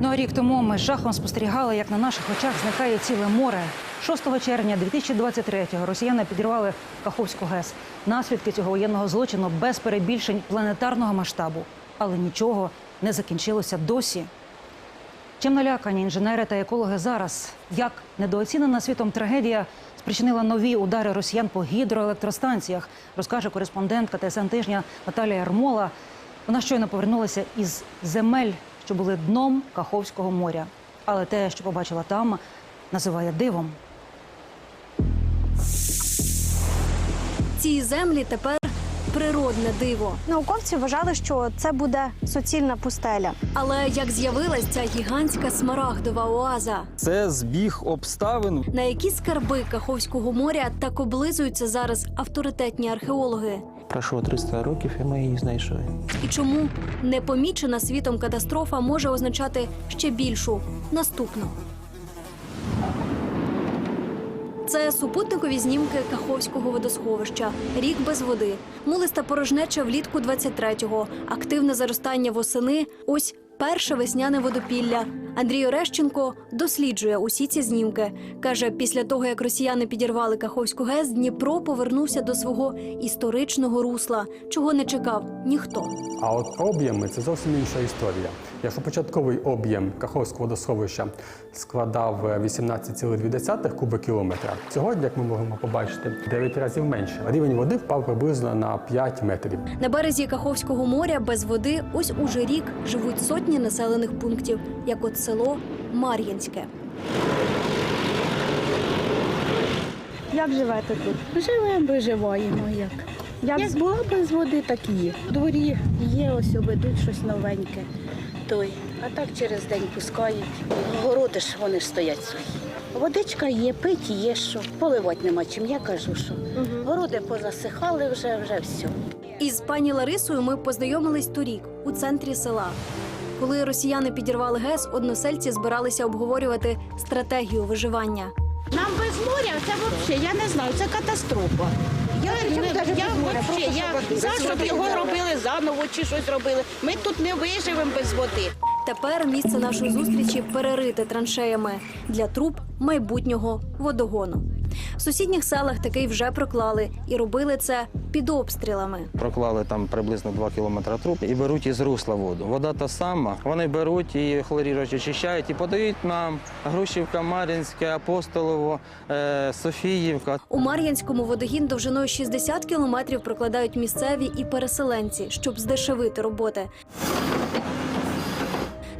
Ну а рік тому ми з жахом спостерігали, як на наших очах зникає ціле море. 6 червня 2023-го росіяни підірвали Каховську ГЕС. Наслідки цього воєнного злочину без перебільшень планетарного масштабу. Але нічого не закінчилося досі. Чим налякані інженери та екологи зараз? Як недооцінена світом трагедія спричинила нові удари росіян по гідроелектростанціях, розкаже кореспондентка ТСН тижня Наталія Ермола. Вона щойно повернулася із земель, що були дном Каховського моря. Але те, що побачила там, називає дивом. Ці землі тепер природне диво. Науковці вважали, що це буде суцільна пустеля. Але як з'явилась ця гігантська смарагдова оаза, Це збіг обставин. на які скарби Каховського моря так облизуються зараз авторитетні археологи? Пройшло 300 років, і ми її знайшли. І чому непомічена світом катастрофа може означати ще більшу наступну? Це супутникові знімки Каховського водосховища. Рік без води. Мулиста порожнеча влітку 23-го. Активне заростання восени. Ось перше весняне водопілля. Андрій Орещенко досліджує усі ці знімки. Каже, після того, як росіяни підірвали Каховську ГЕС, Дніпро повернувся до свого історичного русла, чого не чекав ніхто. А от об'єми це зовсім інша історія. Якщо початковий об'єм Каховського водосховища складав е, 18,2 кубокілометра, сьогодні, як ми можемо побачити, 9 разів менше. Рівень води впав приблизно на 5 метрів. На березі Каховського моря без води ось уже рік живуть сотні населених пунктів, як от село Мар'їнське. Як живете тут? Живемо, виживаємо як. Як була без води, так і є. В дворі є, ось ведуть щось новеньке. Той. А так через день пускають. Городи ж вони ж стоять сухі. Водичка є, пить є що. Поливати нема чим. Я кажу, що городи позасихали вже, вже все. Із пані Ларисою ми познайомились торік у центрі села. Коли росіяни підірвали ГЕС, односельці збиралися обговорювати стратегію виживання. Нам без моря це взагалі, я не знаю, це катастрофа. Я, я, я, вообще, я за щоб його робили заново чи щось робили. Ми тут не виживемо без води. Тепер місце нашої зустрічі перерите траншеями для труб майбутнього водогону. В сусідніх селах такий вже проклали і робили це під обстрілами. Проклали там приблизно 2 кілометри труб і беруть із русла воду. Вода та сама. Вони беруть і хлорірують, очищають і подають нам Грушівка, Мар'їнське, Апостолово, е, Софіївка. У Мар'янському водогін довжиною 60 кілометрів прокладають місцеві і переселенці, щоб здешевити роботи.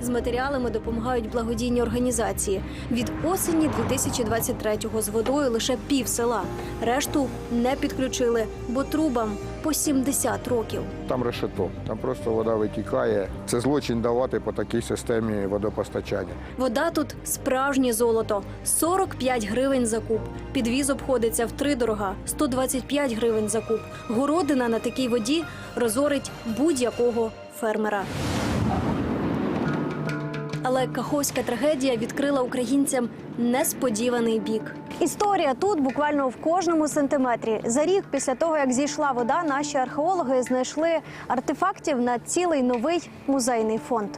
З матеріалами допомагають благодійні організації. Від осені 2023-го з водою лише пів села. Решту не підключили, бо трубам по 70 років. Там решето, там просто вода витікає. Це злочин давати по такій системі водопостачання. Вода тут справжнє золото 45 гривень за куб. Підвіз обходиться втридорога 125 гривень за куб. Городина на такій воді розорить будь-якого фермера. Але каховська трагедія відкрила українцям несподіваний бік. Історія тут буквально в кожному сантиметрі. За рік після того, як зійшла вода, наші археологи знайшли артефактів на цілий новий музейний фонд.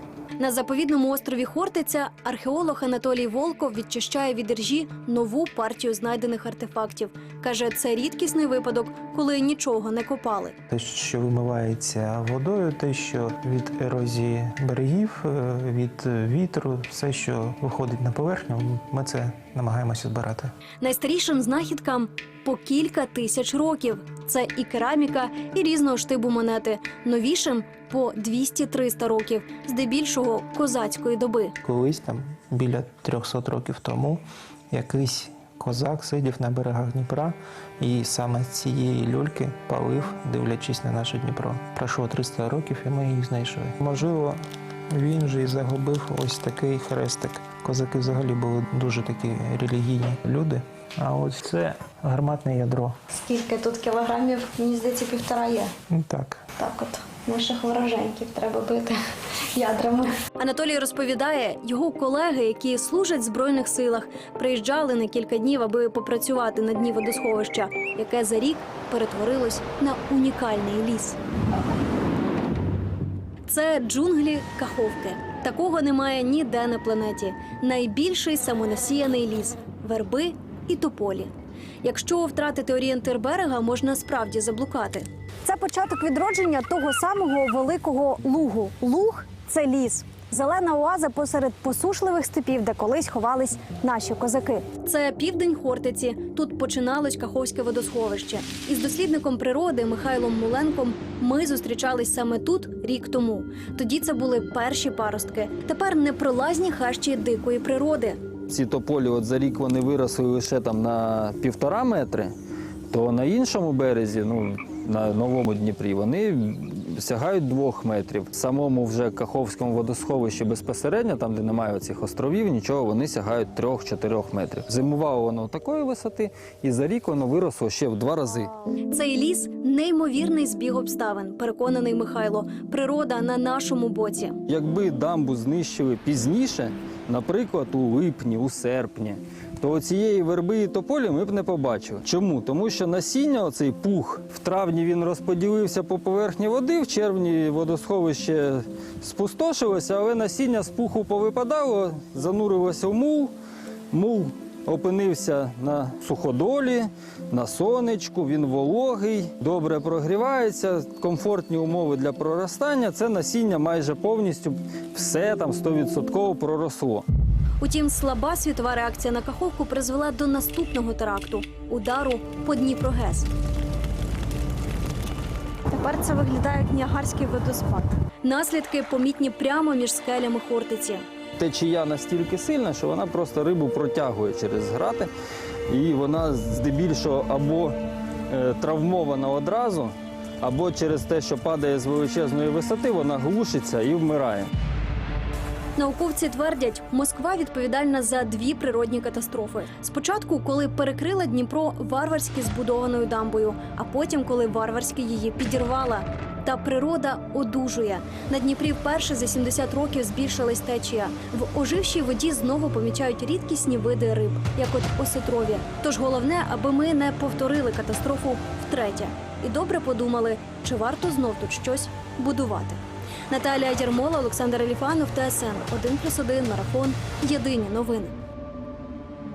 На заповідному острові Хортиця археолог Анатолій Волков відчищає від іржі нову партію знайдених артефактів. каже, це рідкісний випадок, коли нічого не копали. Те, що вимивається водою, те, що від ерозії берегів, е, від вітру, все, що виходить на поверхню, ми це намагаємося збирати. Найстарішим знахідкам по кілька тисяч років. Це і кераміка, і різного штибу монети. Новішим по 200-300 років, здебільшого козацької доби. Колись там біля 300 років тому якийсь козак сидів на берегах Дніпра і саме з цієї люльки палив, дивлячись на наше Дніпро. Пройшло 300 років, і ми її знайшли. Можливо, він же і загубив ось такий хрестик. Козаки взагалі були дуже такі релігійні люди. А ось це гарматне ядро. Скільки тут кілограмів? Мені здається, півтора є. Так. Так, от наших вороженьків треба бити ядрами. Анатолій розповідає, його колеги, які служать в збройних силах, приїжджали на кілька днів, аби попрацювати на дні водосховища, яке за рік перетворилось на унікальний ліс. Це джунглі Каховки. Такого немає ніде на планеті. Найбільший самонасіяний ліс верби і тополі. Якщо втратити орієнтир берега, можна справді заблукати. Це початок відродження того самого великого лугу. Луг це ліс. Зелена оаза посеред посушливих степів, де колись ховались наші козаки. Це південь Хортиці. Тут починалось Каховське водосховище. Із дослідником природи Михайлом Муленком ми зустрічались саме тут рік тому. Тоді це були перші паростки. Тепер непролазні хащі дикої природи. Ці тополі от за рік вони виросли лише там на півтора метри, то на іншому березі, ну на новому Дніпрі, вони сягають двох метрів. В самому вже Каховському водосховищі безпосередньо, там де немає цих островів, нічого, вони сягають трьох-чотирьох метрів. Зимувало воно такої висоти, і за рік воно виросло ще в два рази. Цей ліс неймовірний збіг обставин, переконаний Михайло. Природа на нашому боці. Якби дамбу знищили пізніше, наприклад, у липні, у серпні, то цієї верби і тополі ми б не побачили. Чому? Тому що насіння, оцей пух, в травні він розподілився по поверхні води, в червні водосховище спустошилося, але насіння з пуху повипадало, занурилося в мул, мул опинився на суходолі, на сонечку, він вологий, добре прогрівається, комфортні умови для проростання. Це насіння майже повністю все там 100% проросло. Утім, слаба світова реакція на каховку призвела до наступного теракту удару по Дніпрогес. Тепер це виглядає як Ніагарський водоспад. Наслідки помітні прямо між скелями Хортиці. Течія настільки сильна, що вона просто рибу протягує через грати, і вона здебільшого або е, травмована одразу, або через те, що падає з величезної висоти, вона глушиться і вмирає. Науковці твердять, Москва відповідальна за дві природні катастрофи. Спочатку, коли перекрила Дніпро варварськи збудованою дамбою, а потім, коли варварськи її підірвала. Та природа одужує. На Дніпрі вперше за 70 років збільшилась течія. В ожившій воді знову помічають рідкісні види риб, як от осетрові. Тож головне, аби ми не повторили катастрофу втретє. І добре подумали, чи варто знов тут щось будувати. Наталія Ярмола, Олександр Еліфанов, ТСН 1+,1, Марафон. Єдині новини.